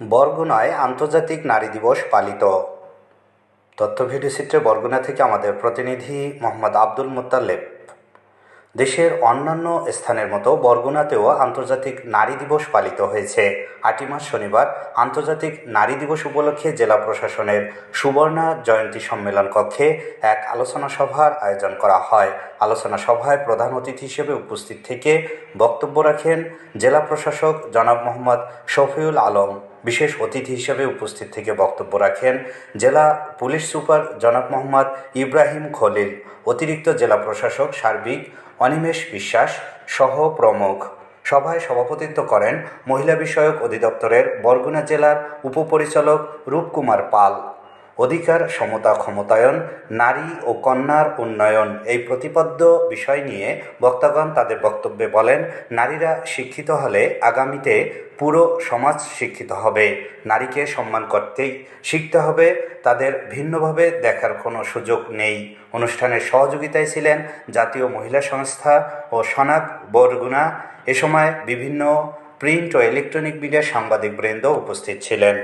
বরগুনায় আন্তর্জাতিক নারী দিবস পালিত। তথ্য ভিডিওচিত্রে বরগুনা থেকে আমাদের প্রতিনিধি মোহাম্মদ আব্দুল মোত্তালেব। দেশের অন্যান্য স্থানের মতো বরগুনাতেও আন্তর্জাতিক নারী দিবস পালিত হয়েছে। আটই মাস শনিবার আন্তর্জাতিক নারী দিবস উপলক্ষে জেলা প্রশাসনের সুবর্ণা জয়ন্তী সম্মেলন কক্ষে এক আলোচনা সভার আয়োজন করা হয়। আলোচনা সভায় প্রধান অতিথি হিসেবে উপস্থিত থেকে বক্তব্য রাখেন জেলা প্রশাসক জনাব মোহাম্মদ শফিউল আলম। বিশেষ অতিথি হিসেবে উপস্থিত থেকে বক্তব্য রাখেন জেলা পুলিশ সুপার জনাব মোহাম্মদ ইব্রাহিম খলিল, অতিরিক্ত জেলা প্রশাসক সার্বিক অনিমেষ বিশ্বাস, সহ প্রমুখ। সভায় সভাপতিত্ব করেন মহিলা বিষয়ক অধিদপ্তরের বরগুনা জেলার উপপরিচালক রূপকুমার পাল। অধিকার, সমতা, ক্ষমতায়ন, নারী ও কন্যার উন্নয়ন এই প্রতিপাদ্য বিষয় নিয়ে বক্তাগণ তাদের বক্তব্যে বলেন, নারীরা শিক্ষিত হলে আগামীতে পুরো সমাজ শিক্ষিত হবে। নারীকে সম্মান করতেই শিখতে হবে, তাদের ভিন্নভাবে দেখার কোনো সুযোগ নেই। অনুষ্ঠানের সহযোগিতায় ছিলেন জাতীয় মহিলা সংস্থা ও সনাক বরগুনা। এ সময় বিভিন্ন প্রিন্ট ও ইলেকট্রনিক মিডিয়ার সাংবাদিকবৃন্দ উপস্থিত ছিলেন।